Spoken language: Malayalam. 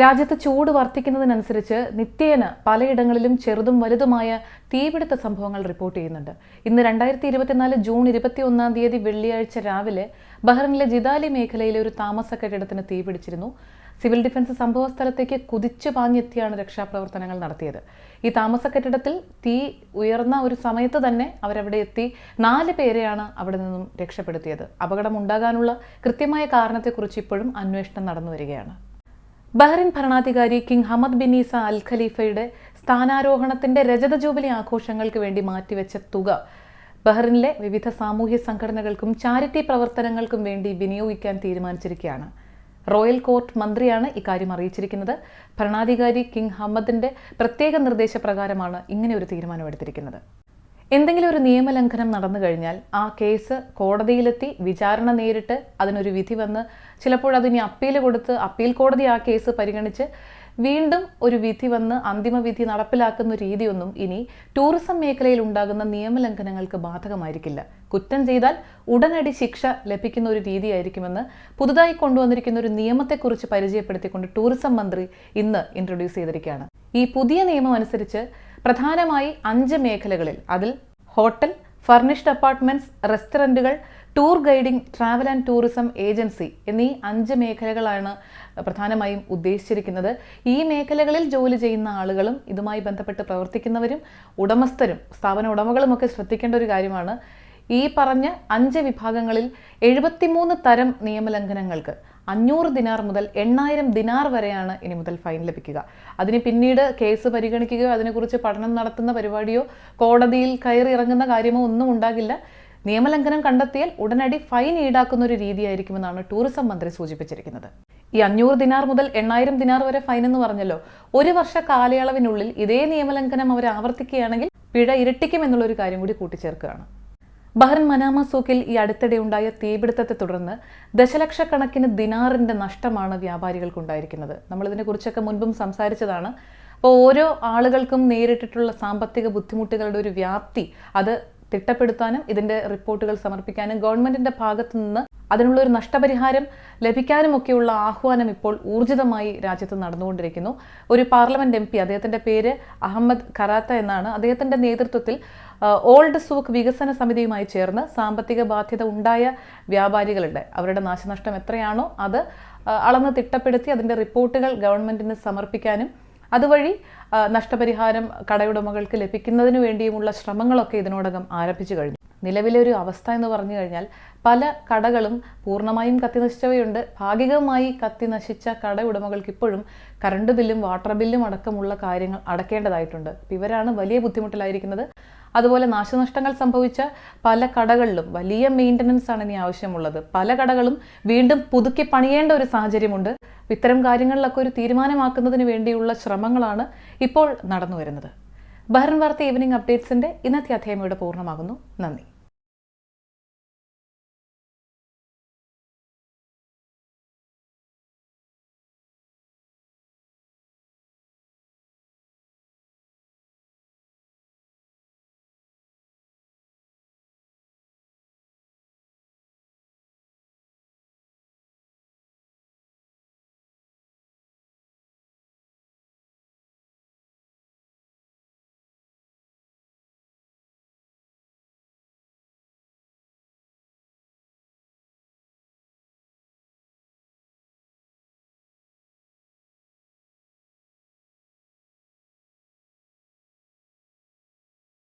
രാജ്യത്ത് ചൂട് വർദ്ധിക്കുന്നതിനനുസരിച്ച് നിത്യേന പലയിടങ്ങളിലും ചെറുതും വലുതുമായ തീപിടുത്ത സംഭവങ്ങൾ റിപ്പോർട്ട് ചെയ്യുന്നുണ്ട്. ഇന്ന് രണ്ടായിരത്തി ഇരുപത്തിനാല് ജൂൺ ഇരുപത്തി ഒന്നാം തീയതി വെള്ളിയാഴ്ച രാവിലെ ബഹ്റിനിലെ ജിദാലി മേഖലയിലെ ഒരു താമസ കെട്ടിടത്തിന് തീപിടിച്ചിരുന്നു സിവിൽ ഡിഫൻസ് സംഭവ സ്ഥലത്തേക്ക് കുതിച്ചു പാഞ്ഞെത്തിയാണ് രക്ഷാപ്രവർത്തനങ്ങൾ നടത്തിയത്. ഈ താമസ കെട്ടിടത്തിൽ തീ ഉയർന്ന ഒരു സമയത്ത് തന്നെ അവരവിടെ എത്തി നാല് പേരെയാണ് അവിടെ നിന്നും രക്ഷപ്പെടുത്തിയത്. അപകടം അപകടമുണ്ടാകാനുള്ള കൃത്യമായ കാരണത്തെക്കുറിച്ച് ഇപ്പോഴും അന്വേഷണം നടന്നു വരികയാണ്. ബഹ്റിൻ ഭരണാധികാരി king Hamad bin Isa Al ഖലീഫയുടെ സ്ഥാനാരോഹണത്തിന്റെ രജത ജൂബിലി ആഘോഷങ്ങൾക്ക് വേണ്ടി മാറ്റിവെച്ച തുക. ബഹ്റിനിലെ വിവിധ സാമൂഹ്യ സംഘടനകൾക്കും ചാരിറ്റി പ്രവർത്തനങ്ങൾക്കും വേണ്ടി വിനിയോഗിക്കാൻ തീരുമാനിച്ചിരിക്കുകയാണ്. റോയൽ കോർട്ട് മന്ത്രിയാണ് ഇക്കാര്യം അറിയിച്ചിരിക്കുന്നത്. ഭരണാധികാരി കിങ് ഹമ്മദിന്റെ പ്രത്യേക നിർദ്ദേശപ്രകാരമാണ് ഇങ്ങനെ ഒരു തീരുമാനമെടുത്തിരിക്കുന്നത്. എന്തെങ്കിലും ഒരു നിയമലംഘനം നടന്നു കഴിഞ്ഞാൽ ആ കേസ് കോടതിയിലെത്തി വിചാരണ നേരിട്ട് അതിനൊരു വിധി വന്ന് ചിലപ്പോൾ അതിനി അപ്പീൽ കൊടുത്ത് അപ്പീൽ കോടതി ആ കേസ് പരിഗണിച്ച് വീണ്ടും ഒരു വിധി വന്ന് അന്തിമ വിധി നടപ്പിലാക്കുന്ന രീതിയൊന്നും ഇനി ടൂറിസം മേഖലയിൽ ഉണ്ടാകുന്ന നിയമലംഘനങ്ങൾക്ക് ബാധകമായിരിക്കില്ല. കുറ്റം ചെയ്താൽ ഉടനടി ശിക്ഷ ലഭിക്കുന്ന ഒരു രീതിയായിരിക്കുമെന്ന് പുതുതായി കൊണ്ടുവന്നിരിക്കുന്ന ഒരു നിയമത്തെക്കുറിച്ച് പരിചയപ്പെടുത്തിക്കൊണ്ട് ടൂറിസം മന്ത്രി ഇന്ന് ഇൻട്രൊഡ്യൂസ് ചെയ്തിരിക്കുകയാണ്. ഈ പുതിയ നിയമം അനുസരിച്ച് പ്രധാനമായി അഞ്ച് മേഖലകളിൽ അതിൽ hotel furnished apartments റെസ്റ്റോറന്റുകൾ tour guiding travel and tourism agency എന്നീ അഞ്ച് മേഖലകളാണ് പ്രധാനമായും ഉദ്ദേശിച്ചിരിക്കുന്നത്. ഈ മേഖലകളിൽ ജോലി ചെയ്യുന്ന ആളുകളും ഇതുമായി ബന്ധപ്പെട്ട് പ്രവർത്തിക്കുന്നവരും ഉടമസ്ഥരും സ്ഥാപന ഉടമകളുമൊക്കെ ശ്രദ്ധിക്കേണ്ട ഒരു കാര്യമാണ്. ഈ പറഞ്ഞ അഞ്ച് വിഭാഗങ്ങളിൽ എഴുപത്തിമൂന്ന് തരം നിയമലംഘനങ്ങൾക്ക് അഞ്ഞൂറ് ദിനാർ മുതൽ എണ്ണായിരം ദിനാർ വരെയാണ് ഇനി മുതൽ ഫൈൻ ലഭിക്കുക. അതിന് പിന്നീട് കേസ് പരിഗണിക്കുകയോ അതിനെക്കുറിച്ച് പഠനം നടത്തുന്ന പരിപാടിയോ കോടതിയിൽ കയറി ഇറങ്ങുന്ന കാര്യമോ ഒന്നും ഉണ്ടാകില്ല. നിയമലംഘനം കണ്ടെത്തിയാൽ ഉടനടി ഫൈൻ ഈടാക്കുന്ന ഒരു രീതിയായിരിക്കുമെന്നാണ് ടൂറിസം മന്ത്രി സൂചിപ്പിച്ചിരിക്കുന്നത്. ഈ അഞ്ഞൂറ് ദിനാർ മുതൽ എണ്ണായിരം ദിനാർ വരെ ഫൈൻ എന്ന് പറഞ്ഞല്ലോ ഒരു വർഷ കാലയളവിനുള്ളിൽ ഇതേ നിയമലംഘനം അവർ ആവർത്തിക്കുകയാണെങ്കിൽ പിഴ ഇരട്ടിക്കും ഒരു കാര്യം കൂടി കൂട്ടിച്ചേർക്കുകയാണ്. ബഹ്റിൻ മനാമ സൂക്കിൽ ഈ അടുത്തിടെ ഉണ്ടായ തീപിടുത്തത്തെ തുടർന്ന് ദശലക്ഷക്കണക്കിന് ദിനാറിന്റെ നഷ്ടമാണ് വ്യാപാരികൾക്കുണ്ടായിരിക്കുന്നത്. നമ്മൾ ഇതിനെക്കുറിച്ചൊക്കെ മുൻപും സംസാരിച്ചതാണ്. അപ്പോൾ ഓരോ ആളുകൾക്കും നേരിട്ടിട്ടുള്ള സാമ്പത്തിക ബുദ്ധിമുട്ടുകളുടെ ഒരു വ്യാപ്തി അത് തിട്ടപ്പെടുത്താനും ഇതിന്റെ റിപ്പോർട്ടുകൾ സമർപ്പിക്കാനും ഗവൺമെന്റിന്റെ ഭാഗത്തു നിന്ന് അതിനുള്ള ഒരു നഷ്ടപരിഹാരം ലഭിക്കാനുമൊക്കെയുള്ള ആഹ്വാനം ഇപ്പോൾ ഊർജിതമായി രാജ്യത്ത് നടന്നുകൊണ്ടിരിക്കുന്നു. ഒരു പാർലമെന്റ് എം പി അദ്ദേഹത്തിന്റെ പേര് അഹമ്മദ് ഖറാത്ത എന്നാണ്. അദ്ദേഹത്തിന്റെ നേതൃത്വത്തിൽ ഓൾഡ് സൂക്ക് വികസന സമിതിയുമായി ചേർന്ന് സാമ്പത്തിക ബാധ്യത ഉണ്ടായ വ്യാപാരികളുടെ അവരുടെ നാശനഷ്ടം എത്രയാണോ അത് അളന്ന് തിട്ടപ്പെടുത്തി അതിന്റെ റിപ്പോർട്ടുകൾ ഗവൺമെന്റിന് സമർപ്പിക്കാനും അതുവഴി നഷ്ടപരിഹാരം കടയുടമകൾക്ക് ലഭിക്കുന്നതിന് വേണ്ടിയുമുള്ള ശ്രമങ്ങളൊക്കെ ഇതിനോടകം ആരംഭിച്ചു കഴിഞ്ഞു. നിലവിലെ ഒരു അവസ്ഥ എന്ന് പറഞ്ഞു കഴിഞ്ഞാൽ പല കടകളും പൂർണമായും കത്തി നശിച്ചവയുണ്ട് ഭാഗികമായി കത്തി നശിച്ച കട ഉടമകൾക്ക് ഇപ്പോഴും കറണ്ട് ബില്ലും വാട്ടർ ബില്ലും അടക്കമുള്ള കാര്യങ്ങൾ അടക്കേണ്ടതായിട്ടുണ്ട്. ഇവരാണ് വലിയ ബുദ്ധിമുട്ടിലായിരിക്കുന്നത്. അതുപോലെ നാശനഷ്ടങ്ങൾ സംഭവിച്ച പല കടകളിലും വലിയ മെയിന്റനൻസ് ആണ് ഇനി ആവശ്യമുള്ളത്. പല കടകളും വീണ്ടും പുതുക്കി പണിയേണ്ട ഒരു സാഹചര്യമുണ്ട്. ഇത്തരം കാര്യങ്ങളിലൊക്കെ ഒരു തീരുമാനമാക്കുന്നതിന് വേണ്ടിയുള്ള ശ്രമങ്ങളാണ് ഇപ്പോൾ നടന്നു വരുന്നത് ബഹ്റൻ വാർത്ത ഈവനിങ് അപ്ഡേറ്റ്സിന്റെ ഇന്നത്തെ അധ്യായം ഇവിടെ പൂർണമാകുന്നു. നന്ദി.